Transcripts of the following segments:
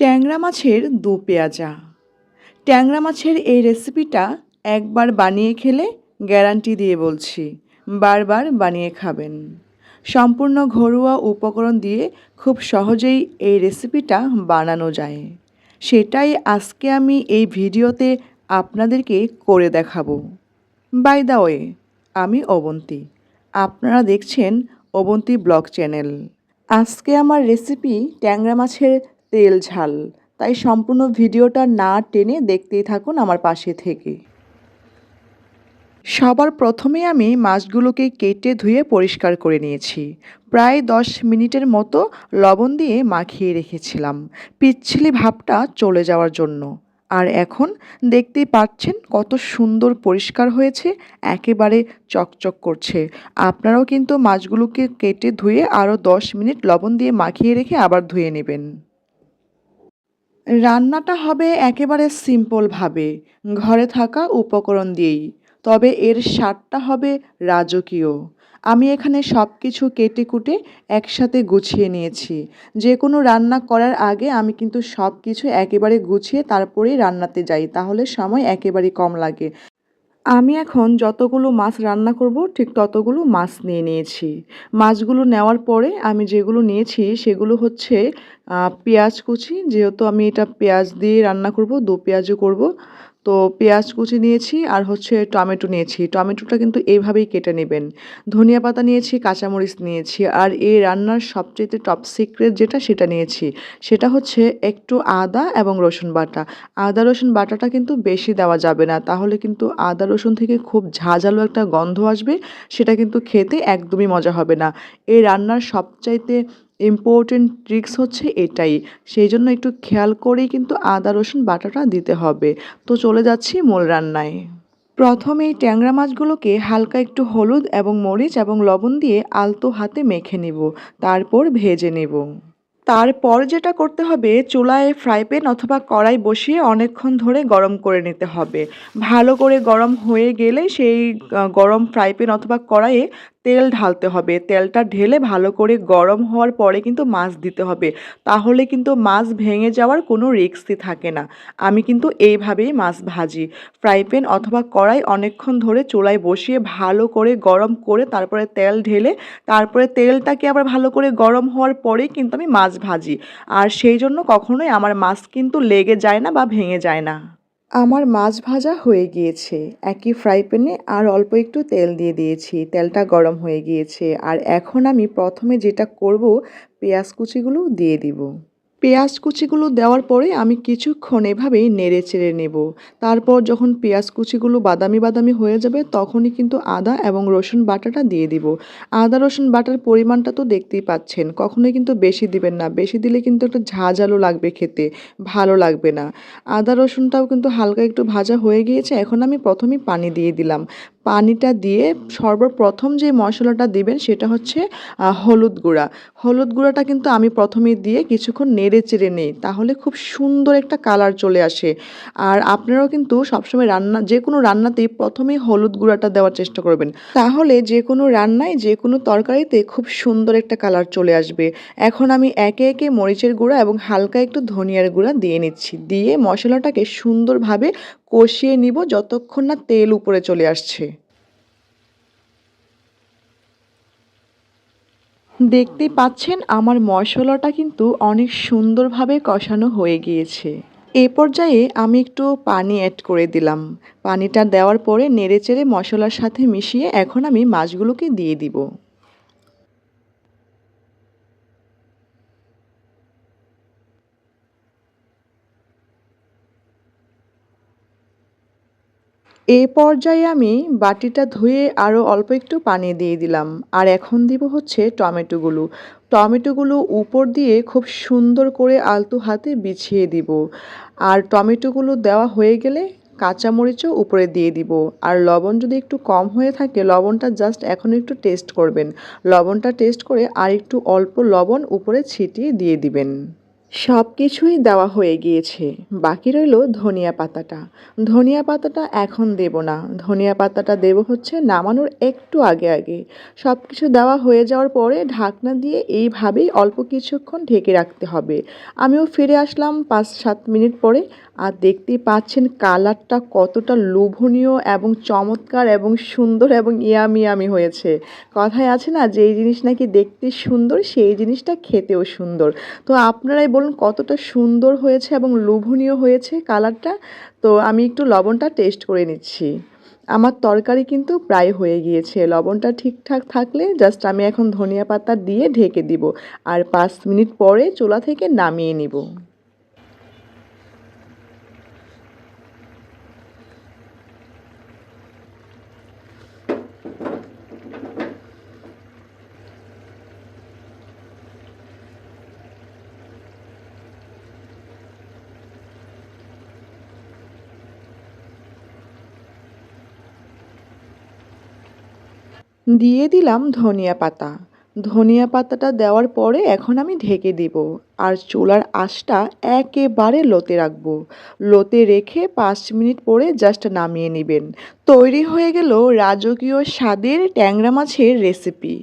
ট্যাংরা মাছের দু পেঁয়াজা। ট্যাংরা মাছের এই রেসিপিটা একবার বানিয়ে খেলে গ্যারান্টি দিয়ে বলছি, বারবার বানিয়ে খাবেন। সম্পূর্ণ ঘরোয়া উপকরণ দিয়ে খুব সহজেই এই রেসিপিটা বানানো যায়। সেটাই আজকে আমি এই ভিডিওতে আপনাদেরকে করে দেখাবো। বাই দা ওয়ে আমি অবন্তী। আপনারা দেখছেন অবন্তী ব্লগ চ্যানেল। আজকে আমার রেসিপি ট্যাংরা মাছের তেল ঝাল। তাই সম্পূর্ণ ভিডিওটা না টেনে দেখতেই থাকুন আমার পাশে থেকে। সবার প্রথমে আমি মাছগুলোকে কেটে ধুয়ে পরিষ্কার করে নিয়েছি। প্রায় দশ মিনিটের মতো লবণ দিয়ে মাখিয়ে রেখেছিলাম। পিচ্ছিলি ভাবটা চলে যাওয়ার জন্য। আর এখন দেখতেই পাচ্ছেন কত সুন্দর পরিষ্কার হয়েছে, একেবারে চকচক করছে। আপনারাও কিন্তু মাছগুলোকে কেটে ধুয়ে আরও দশ মিনিট লবণ দিয়ে মাখিয়ে রেখে আবার ধুয়ে নেবেন। রান্নাটা হবে একেবারে সিম্পলভাবে, ঘরে থাকা উপকরণ দিয়েই। তবে এর স্বাদটা হবে রাজকীয়। আমি এখানে সব কিছু কেটে কুটে একসাথে গুছিয়ে নিয়েছি। যে কোনো রান্না করার আগে আমি কিন্তু সব কিছু একেবারে গুছিয়ে তারপরেই রান্নাতে যাই। তাহলে সময় একেবারে কম লাগে। আমি এখন যতগুলো মাছ রান্না করব, ঠিক ততগুলো মাছ নিয়ে নিয়েছি। মাছগুলো নেওয়ার পরে আমি যেগুলো নিয়েছি, সেগুলো হচ্ছে পেঁয়াজ কুচি। যেহেতু আমি এটা পেঁয়াজ দিয়ে রান্না করব, দু পেঁয়াজও করব। তো পেঁয়াজ কুচি নিয়েছি আর হচ্ছে টমেটো নিয়েছি। টমেটোটা কিন্তু এইভাবেই কেটে নেবেন। ধনিয়া পাতা নিয়েছি, কাঁচামরিচ নিয়েছি আর এই রান্নার সবচেয়ে টপ সিক্রেট যেটা সেটা নিয়েছি। সেটা হচ্ছে একটু আদা এবং রসুন বাটা। আদা রসুন বাটাটা কিন্তু বেশি দেওয়া যাবে না। তাহলে কিন্তু আদা রসুন থেকে খুব ঝাঁঝালো একটা গন্ধ আসবে। সেটা কিন্তু খেতে একদমই মজা হবে না। এই রান্নার সবচাইতে ইম্পর্টেন্ট ট্রিক্স হচ্ছে এটাই। সেই জন্য একটু খেয়াল করেই কিন্তু আদা, রসুন, বাটাটা দিতে হবে। তো চলে যাচ্ছি মূল রান্নায়। প্রথমেই ট্যাংরা মাছগুলোকে হালকা একটু হলুদ এবং মরিচ এবং লবণ দিয়ে আলতো হাতে মেখে নেব। তারপর ভেজে নেব। তারপর যেটা করতে হবে, চুলায় ফ্রাই প্যান অথবা কড়াই বসিয়ে অনেকক্ষণ ধরে গরম করে নিতে হবে। ভালো করে গরম হয়ে গেলে সেই গরম ফ্রাই প্যান অথবা কড়াইয়ে তেল ঢালতে হবে। তেলটা ঢেলে ভালো করে গরম হওয়ার পরে কিন্তু মাছ দিতে হবে। তাহলে কিন্তু মাছ ভেঙে যাওয়ার কোনো রিক্সই থাকে না। আমি কিন্তু এইভাবেই মাছ ভাজি। ফ্রাই অথবা কড়াই অনেকক্ষণ ধরে চুলায় বসিয়ে ভালো করে গরম করে তারপরে তেল ঢেলে, তারপরে তেলটাকে আবার ভালো করে গরম হওয়ার পরেই কিন্তু আমি মাছ ভাজি। আর সেই জন্য কখনোই আমার মাছ কিন্তু লেগে যায় না বা ভেঙে যায় না। আমার মাছ ভাজা হয়ে গিয়েছে। একই ফ্রাই প্যানে আর অল্প একটু তেল দিয়ে দিয়েছি। তেলটা গরম হয়ে গিয়েছে। আর এখন আমি প্রথমে যেটা করব, পেঁয়াজ কুচিগুলো দিয়ে দিব। পেঁয়াজ কুচিগুলো দেওয়ার পরে আমি কিছুক্ষণ এভাবেই নেড়ে চেড়ে নেব। তারপর যখন পেঁয়াজ কুচিগুলো বাদামি বাদামি হয়ে যাবে, তখনই কিন্তু আদা এবং রসুন বাটাটা দিয়ে দিব। আদা রসুন বাটার পরিমাণটা তো দেখতেই পাচ্ছেন, কখনোই কিন্তু বেশি দিবেন না। বেশি দিলে কিন্তু একটু ঝাঁঝালো লাগবে খেতে, ভালো লাগবে না। আদা রসুনটাও কিন্তু হালকা একটু ভাজা হয়ে গিয়েছে, এখন আমি প্রথমেই পানি দিয়ে দিলাম। পানিটা দিয়ে সর্বপ্রথম যে মশলাটা দিবেন সেটা হচ্ছে হলুদ গুঁড়া। হলুদ গুঁড়াটা কিন্তু আমি প্রথমে দিয়ে কিছুক্ষণ নেড়ে চেড়ে নেই, তাহলে খুব সুন্দর একটা কালার চলে আসে। আর আপনারাও কিন্তু সবসময় রান্না, যে কোনো রান্নাতেই প্রথমেই হলুদ গুঁড়াটা দেওয়ার চেষ্টা করবেন। তাহলে যে কোনো রান্নায়, যে কোনো তরকারিতে খুব সুন্দর একটা কালার চলে আসবে। এখন আমি একে একে মরিচের গুঁড়া এবং হালকা একটু ধনিয়ার গুঁড়া দিয়ে নিচ্ছি। দিয়ে মশলাটাকে সুন্দরভাবে কষিয়ে নিব যতক্ষণ না তেল উপরে চলে আসছে। দেখতেই পাচ্ছেন আমার মশলাটা কিন্তু অনেক সুন্দরভাবে কষানো হয়ে গিয়েছে। এ পর্যায়ে আমি একটু পানি অ্যাড করে দিলাম। পানিটা দেওয়ার পরে নেড়েচেড়ে মশলার সাথে মিশিয়ে এখন আমি মাছগুলোকে দিয়ে দিব। এ পর্যায়ে আমি বাটিটা ধুয়ে আরও অল্প একটু পানি দিয়ে দিলাম। আর এখন দিব হচ্ছে টমেটোগুলো। টমেটোগুলো উপর দিয়ে খুব সুন্দর করে আলতু হাতে বিছিয়ে দিব। আর টমেটোগুলো দেওয়া হয়ে গেলে কাঁচামরিচও উপরে দিয়ে দিব। আর লবণ যদি একটু কম হয়ে থাকে, লবণটা জাস্ট এখন একটু টেস্ট করবেন। লবণটা টেস্ট করে আর একটু অল্প লবণ উপরে ছিটিয়ে দিয়ে দিবেন। সব কিছুই দেওয়া হয়ে গিয়েছে। বাকি রইল ধনিয়া পাতাটা। ধনিয়া পাতাটা এখন দেব না। ধনিয়া পাতাটা দেব হচ্ছে নামানোর একটু আগে আগে। সব কিছু দেওয়া হয়ে যাওয়ার পরে ঢাকনা দিয়ে এইভাবেই অল্প কিছুক্ষণ ঢেকে রাখতে হবে। আমিও ফিরে আসলাম পাঁচ সাত মিনিট পরে। আর দেখতেই পাচ্ছেন কালারটা কতটা লোভনীয় এবং চমৎকার এবং সুন্দর এবং ইয়ামি ইয়ামি হয়েছে। কথায় আছে না, যেই জিনিস নাকি দেখতে সুন্দর, সেই জিনিসটা খেতেও সুন্দর। তো আপনারাই বলুন কতটা সুন্দর হয়েছে এবং লোভনীয় হয়েছে কালারটা? তো আমি একটু লবণটা টেস্ট করে নিচ্ছি। আমার তরকারি কিন্তু প্রায় হয়ে গিয়েছে। লবণটা ঠিকঠাক থাকলে জাস্ট আমি এখন ধনিয়া পাতা দিয়ে ঢেকে দিব। আর পাঁচ মিনিট পরে চুলা থেকে নামিয়ে নিব। দিয়ে দিলাম ধনিয়া পাতা। ধনিয়া পাতাটা দেওয়ার পরে এখন আমি ঢেকে দেব। আর চুলার আঁচটা একেবারে লোতে রাখব। লোতে রেখে পাঁচ মিনিট পরে জাস্ট নামিয়ে নেবেন। তৈরি হয়ে গেল রাজকীয় স্বাদের ট্যাংরা মাছের রেসিপি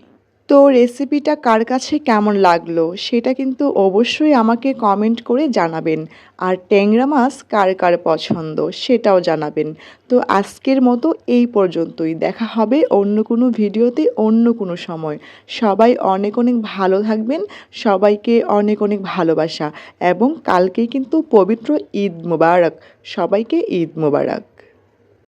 তো রেসিপিটা কার কাছে কেমন লাগল সেটা কিন্তু অবশ্যই আমাকে কমেন্ট করে জানাবেন। আর ট্যাংরা মাছ কার কার পছন্দ সেটাও জানাবেন। তো আজকের মতো এই পর্যন্তই। দেখা হবে অন্য কোনো ভিডিওতে অন্য কোনো সময়। সবাই অনেক অনেক ভালো থাকবেন, সবাইকে অনেক অনেক ভালোবাসা। এবং কালকেই কিন্তু পবিত্র ঈদ মোবারক। সবাইকে ঈদ মোবারক।